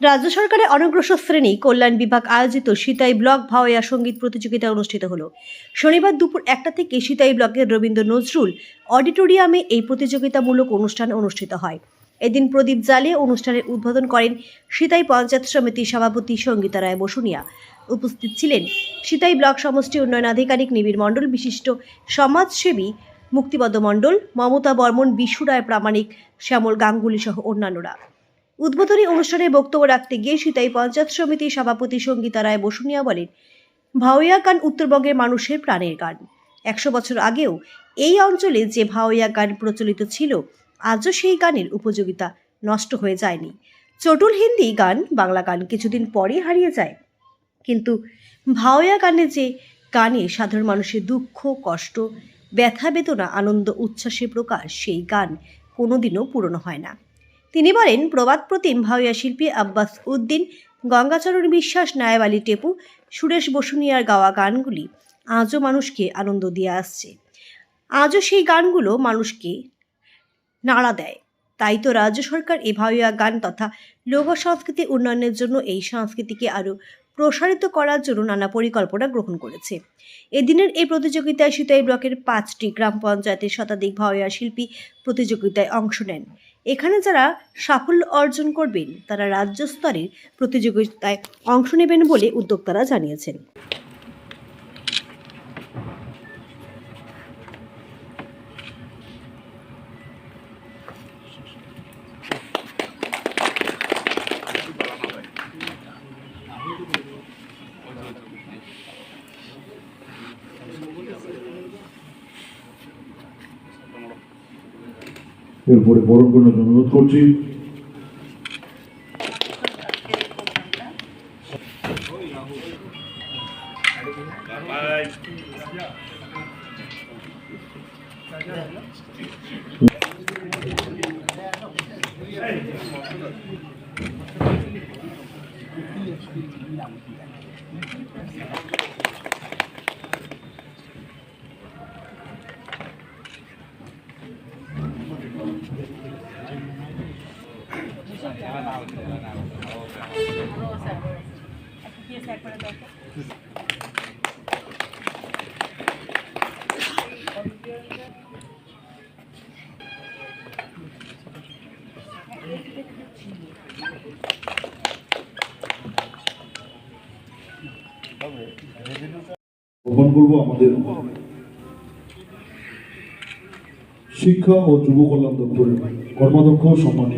রাজ্য সরকারের অনগ্রসর শ্রেণি কল্যাণ বিভাগ আয়োজিত সীতাই ব্লক ভাওয়া সংগীত প্রতিযোগিতা অনুষ্ঠিত হলো। শনিবার দুপুর একটা থেকে সিতাই ব্লকের রবীন্দ্র নজরুল অডিটোরিয়ামে এই প্রতিযোগিতামূলক অনুষ্ঠান অনুষ্ঠিত হয়। এদিন প্রদীপ জ্বালিয়ে অনুষ্ঠানের উদ্বোধন করেন সীতাই পঞ্চায়েত সমিতির সভাপতি সঙ্গীতা রায় বসুনিয়া। উপস্থিত ছিলেন সিতাই ব্লক সমষ্টি উন্নয়ন আধিকারিক নিবিড় মণ্ডল বিশিষ্ট সমাজসেবী মুক্তিপদ মণ্ডল, মমতা বর্মন, বিশু রায় প্রামাণিক, শ্যামল গাঙ্গুলি সহ অন্যান্যরা। উদ্বোধনী অনুষ্ঠানে বক্তব্য রাখতে গিয়ে সিতাই পঞ্চায়েত সমিতির সভাপতি সঙ্গীতা রায় বসুনিয়া বলেন, ভাওয়া গান উত্তরবঙ্গের মানুষের প্রাণের গান। একশো বছর আগেও এই অঞ্চলে যে ভাওয়াইয়া গান প্রচলিত ছিল, আজও সেই গানের উপযোগিতা নষ্ট হয়ে যায়নি। চটুল হিন্দি গান বাংলা গান কিছুদিন পরেই হারিয়ে যায়। কিন্তু ভাওয়া গানে যে গানে সাধারণ মানুষের দুঃখ, কষ্ট, ব্যথা, বেদনা, আনন্দ উচ্ছ্বাসে প্রকাশ, সেই গান কোনোদিনও পুরনো হয় না। তিনি বলেন, প্রবাদ প্রতিম ভাওয়া শিল্পী আব্বাস উদ্দিন, গঙ্গাচরণ বিশ্বাস, নায়েব আলী টেপু, সুরেশ বসুনিয়ার গাওয়া গানগুলি আজও মানুষকে আনন্দ দিয়ে আসছে। আজও সেই গানগুলো মানুষকে নাড়া দেয়। তাই তো রাজ্য সরকার এ ভাওয়া গান তথা লোক সংস্কৃতি উন্নয়নের জন্য এই সংস্কৃতিকে আরও প্রসারিত করার জন্য নানা পরিকল্পনা গ্রহণ করেছে। এদিনের এই প্রতিযোগিতায় সিতাই ব্লকের পাঁচটি গ্রাম পঞ্চায়েতের শতাধিক ভাওয়া শিল্পী প্রতিযোগিতায় অংশ নেন। এখানে যারা সাফল্য অর্জন করবেন তারা রাজ্য স্তরের প্রতিযোগিতায় অংশ নেবেন বলে উদ্যোক্তারা জানিয়েছেন। এরপরে বরণ করার অনুরোধ করছি। বহন করব আমাদের শিক্ষা ও যুব কল্যাণ দপ্তরের কর্মাধ্যক্ষ সম্মানীয়